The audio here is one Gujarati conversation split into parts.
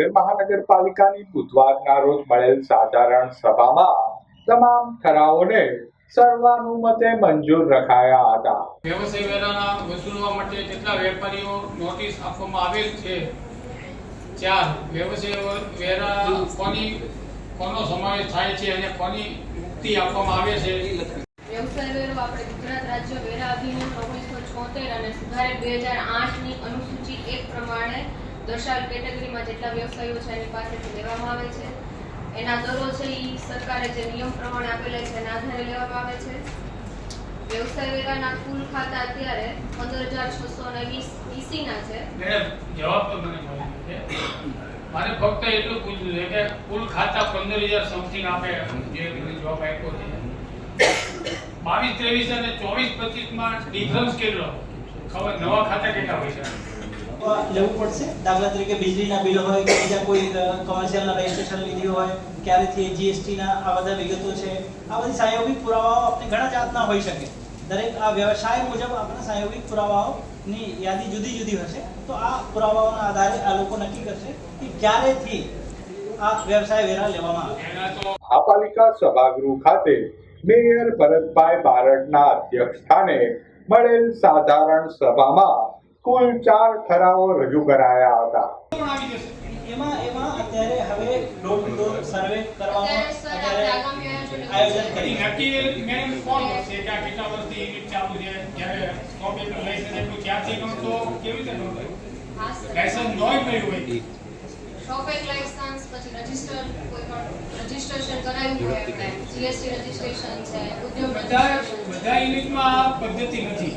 ભાવનગર મહાનગરપાલિકાની બુધવારના રોજ મળેલ સાધારણ સભામાં તમામ ઠરાવોને સર્વાનુમતે મંજૂર રખાયા હતા. વ્યવસાય વેરાના વસૂલવા માટે કેટલા વેપારીઓ નોટિસ આપવામાં આવેલ છે ચાર વ્યવસાય વેરા કોની કોનો સમાવેશ થાય છે અને કોની મુક્તિ આપવામાં આવે છે? વ્યવસાય વેરો આપણે ગુજરાત રાજ્ય વેરા અધિનિયમ ઓગણીસો છોતેર અને સુધારે બે હજાર આઠની અનુસૂચિ એક પ્રમાણે દર્શાવેલ કેટેગરીમાં જેટલા વ્યવસાયો છે એની પાસેથી લેવામાં આવે છે. એના દરો છે એ સરકારે જે નિયમ પ્રમાણે આપેલા છે એના આધારે લેવામાં આવે છે. વ્યવસાય વેરાના કુલ ખાતા અત્યારે પંદર હજાર છસો ને વીસ, વીસીના છે. જવાબ તો મને મારે ફક્ત એટલું પૂછવું છે કે કુલ ખાતા પંદર હજાર સમથિંગ આપે જે જવાબ આપ્યો છે. બાવીસ, ત્રેવીસ અને ચોવીસ, પચીસમાં ડિફરન્સ કેટલો? ખબર નવા ખાતા કેટલા હોય છે? લેવું પડશે? દાખલા તરીકે વીજળીના બિલ હોય કે બીજા કોઈ કોમર્શિયલના રજીસ્ટ્રેશન લીધી હોય, ક્યારેથી જીએસટીના આ બધા વિગતો છે, આ બધી સાહયોગિક પુરાવાઓ આપણે ઘણા જાતના હોઈ શકે. દરેક આ વ્યવસાય મુજબ આપણા સાહયોગિક પુરાવાઓની યાદી જુદી જુદી હશે. તો આ પુરાવાઓના આધારે આ લોકો નક્કી કરશે કે ક્યારેથી આ વ્યવસાય વેરા લેવામાં આવે. મહાપાલિકા સભાગૃહ ખાતે મેયર ભરતભાઈ બારડના અધ્યક્ષ સ્થાને મળેલ સાધારણ સભામાં કુલ ચાર ઠરાવો રજૂ કરાયા હતા. એમાં એમાં અત્યારે હવે ડોર ટુ ડોર સર્વે કરવામાં અત્યારે સર આપણે અત્યારે આગામી આયોજન આયોજન કરી નક્કી મેન કોણ હશે કે કેટલા વર્ષથી યુનિટ ચાલુ છે જ્યારે સ્ટોપ એટલું લાયસન્સ એટલું ત્યારથી ગણતો કેવી રીતે હા સર. મળ્યું હોય શોપ એક લાયસન્સ પછી રજિસ્ટર કોઈ પણ રજિસ્ટ્રેશન કરાવ્યું હોય જીએસટી રજિસ્ટ્રેશન છે ઉદ્યોગ બધા બધા યુનિટમાં આ પદ્ધતિ નથી.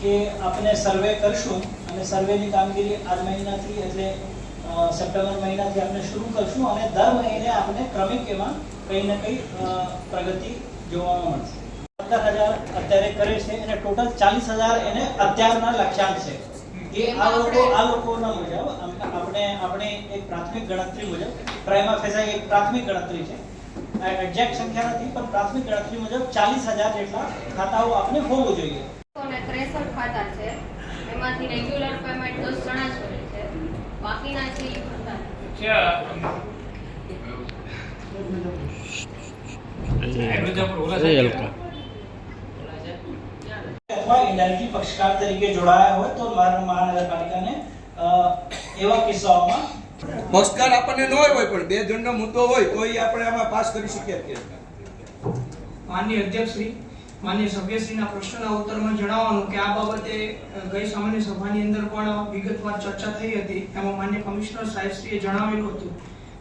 કે આપણે સર્વે કરશું અને સર્વેની કામગીરી આ મહિનાથી એટલે સપ્ટેમ્બર મહિનાથી આપણે શરૂ કરશું અને દર મહિને આપણે ક્રમિક એમાં કંઈ ને કંઈ પ્રગતિ જોવા મળશે. પંદર હજાર અત્યારે કરે છે અને ટોટલ ચાલીસ હજાર એને અત્યારના લક્ષ્યાંક છે. એ આ લોકો આ લોકોના મુજબ આપણે આપણે એક પ્રાથમિક ગણતરી મુજબ પ્રાઇમા ફેસા એક પ્રાથમિક ગણતરી છે. એક્ઝેક્ટ સંખ્યા નથી પણ પ્રાથમિક ગણતરી મુજબ ચાલીસ હજાર જેટલા ખાતાઓ આપણે હોવું જોઈએ. અને ત્રેસઠ ખાતા છે. એમાંથી રેગ્યુલર પેમેન્ટ દસ જણા જ કરે છે. બાકીના છે આ બધા પર ઓલા સાહેબ અથવા ઇન્ડાયરેક્ટલી પક્ષકાર તરીકે જોડાયા હોય તો મહા- મહાનગરપાલિકાને એવા કિસ્સાઓમાં પક્ષકાર આપણને ન હોય પણ બે જણનો મુદ્દો હોય તો એ આપણે આમાં પાસ કરી શકીએ છીએ અધ્યક્ષ અધ્યક્ષશ્રી માનનીય સભ્યશ્રીના પ્રશ્નના ઉત્તરમાં જણાવવાનું કે આ બાબતે ગઈ સામાન્ય સભાની અંદર પણ વિગતવાર ચર્ચા થઈ હતી. એમાં માન્ય કમિશનર સાહેબશ્રીએ જણાવેલું હતું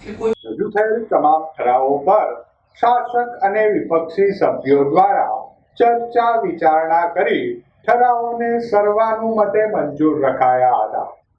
કે કોઈ રજૂ થયેલ તમામ ઠરાવો પર શાસક અને વિપક્ષી સભ્યો દ્વારા ચર્ચા વિચારણા કરી ઠરાવોને સર્વાનુમતે મંજૂર રખાયા હતા.